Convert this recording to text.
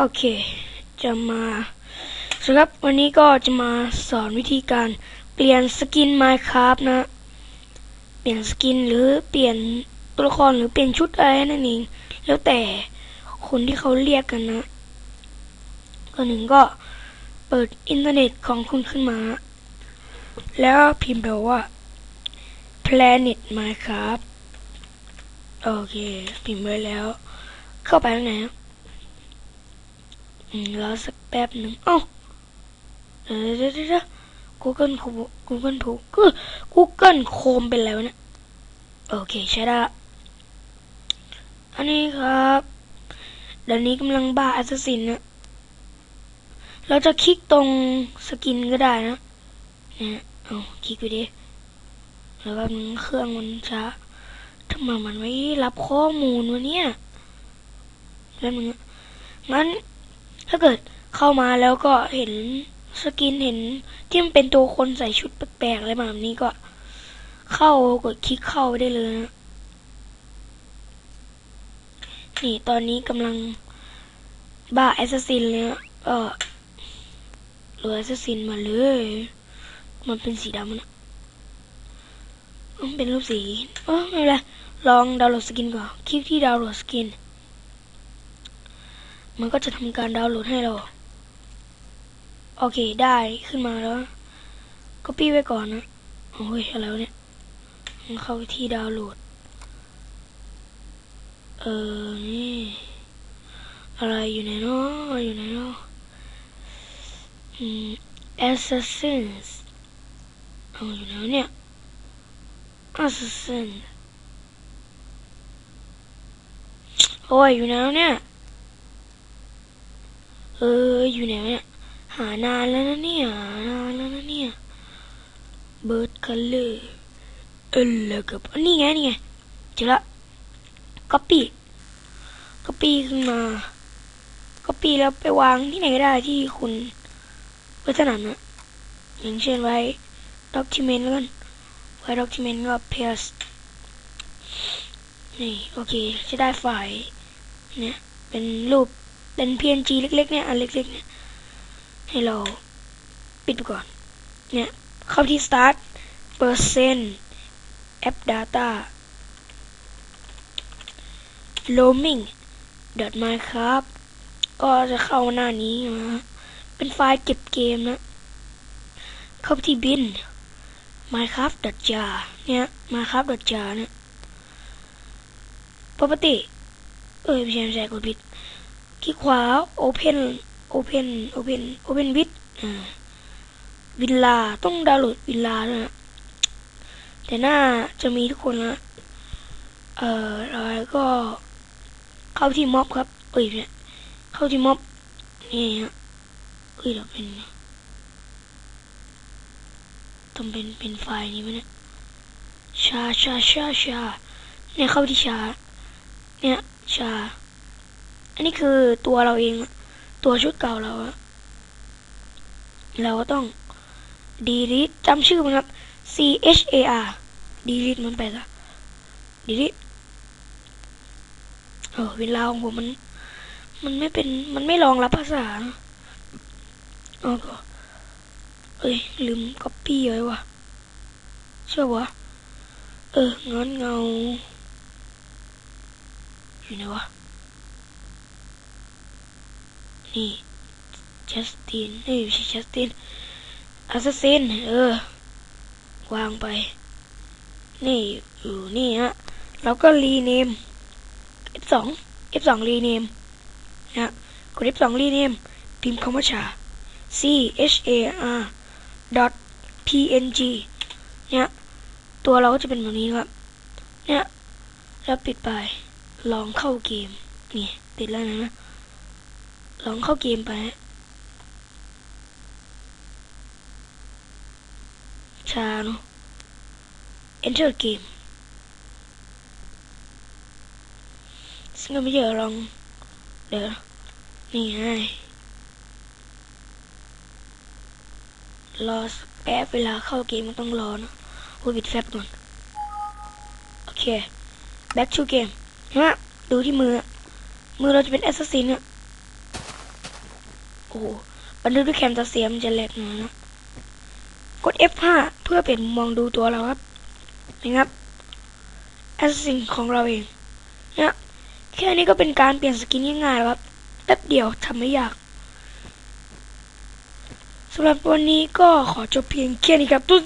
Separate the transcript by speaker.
Speaker 1: โอเค จะมาสำหรับ วันนี้ก็จะมาสอนวิธีการเปลี่ยนสกิน Minecraft นะ เปลี่ยนสกินหรือเปลี่ยนตัวละครหรือเปลี่ยนชุดอะไรนั่นเอง แล้วแต่คนที่เขาเรียกกันนะก็หนึ่งก็เปิดอินเทอร์เน็ตของคุณขึ้นมา แล้วพิมพ์แบบว่า planet minecraft โอเค พิมพ์ไว้แล้ว เข้าไปข้างใน รอสักแป๊บหนึ่งเอ้าเดี๋ยวเดี๋ยวเดี๋ยวเดี๋ยว Google คู Google ผูก Google Chrome เป็นแล้วเนี่ยโอเคใช่ละอันนี้ครับเดี๋ยวนี้กำลังบ้า Assassin นะเราจะคลิกตรงสกินก็ได้นะเนี่ยเอาคลิกไปดิแล้วแบบนึงเครื่องมันช้าทำไมมันไม่รับข้อมูลวะเนี่ยแล้วมึงงั้น ถ้าเกิดเข้ามาแล้วก็เห็นสกินเห็นที่มันเป็นตัวคนใส่ชุดแปลกๆอะไรแบบนี้ก็ เข้ากดคลิกเข้าได้เลยนะนี่ตอนนี้กำลังบ้าแอสซัสซินเลยนะเออรวยแอสซัสซินมาเลย มันเป็นสีดำนะมันเป็นรูปสีเออไม่เป็นไรลองดาวน์โหลดสกินก่อน คลิกที่ดาวน์โหลดสกิน มันก็จะทำการดาวน์โหลดให้เรา โอเคได้ขึ้นมาแล้วก็ปี้ไว้ก่อนนะโอ้ยอะไรวะเนี่ยมันเข้าที่ดาวน์โหลด เออนี่อะไรอยู่ไหนเนาะอยู่ไหนเนาะอืม assassins เอาอยู่ไหนเนี่ย assassin โอ้ยอยู่ไหนเนี่ย เออ อยู่ไหนเนี่ย หานานแล้วนะเนี่ยหานานแล้วนะเนี่ย เบิร์ดคัลเลอร์เออแล้วกับนี่ไง นี่ไง เจอละ copy copy ขึ้นมา copy แล้วไปวางที่ไหนก็ได้ที่คุณไว้ถนัดนะอย่างเช่นไว้ document แล้วกันไว้ document ก็ paste นี่ โอเค จะได้ไฟล์เนี่ย เป็นรูป เป็น png เล็กๆเนี่ยอันเล็กๆเนี่ยให้เราปิดไปก่อน เนี่ยเข้าที่ start percent app data roaming minecraft ก็จะเข้าหน้านี้นะเป็นไฟล์เก็บเกมนะ เข้าที่บิน minecraft jar เนี่ย minecraft jar เนี่ย property เอ้ยไม่ใช่ไม่ใช่กดผิด คลิกขวา open open open open with วิลลาต้องดาวน์โหลดวิลลาด้วยนะแต่หน้าจะมีทุกคนนะเอ่อแล้วก็เข้าที่ม็อบครับเอ้ยเนี่ยเข้าที่ม็อบนี่ฮะเอ้ยเดี๋ยวเป็นต้องเป็นเป็นไฟล์นี้ไหมเนี่ยชาชาชาชาเนี่ยเข้าที่ชาเนี่ยชา อันนี้คือตัวเราเองตัวชุดเก่าเรา เราก็ต้อง delete จำชื่อมันครับ C H A R delete มันไปละ delete เออเวลาของผมมัน มันไม่เป็นมันไม่รองรับภาษาเออก็เอ้ยลืม copy ไว้ว่ะเชื่อวะเอองั้นเงาอยู่ไหนวะ นี่จัสตินเอ้ยไม่ใช่จัสตินอัสซัสซินเออ วางไป นี่อยู่นี่ฮะแล้วก็รีเนม F2 F2 รีเนมนะกด F2 รีเนมพิมพ์คำว่าชา C H A R dot png เนี่ยตัวเราก็จะเป็นแบบนี้ครับ เนี่ยแล้วปิดไป ลองเข้าเกม นี่ติดแล้วนะ ลองเข้าเกมไปชาเนาะ enter game ซึ่งก็ไม่เจอลอง เดี๋ยว นี่ไงรอแป๊บเวลาเข้าเกมมันต้องรอนะพูดปิดแฟบก่อน โอเค back to game ฮะ ดูที่มือ มือเราจะเป็นแอสซัสซินอะ อ้โหบันทึกด้วยแคมตาเซียมจะแหลกหน่อยนะ กด F5 เพื่อเปลี่ยนมุมมองดูตัวเราครับนะครับแอสซิงของเราเองเนี่ยแค่นี้ก็เป็นการเปลี่ยนสกินง่ายๆแล้วครับแป๊บเดียวทำไม่ยากสำหรับวันนี้ก็ขอจบเพียงแค่นี้ครับทุก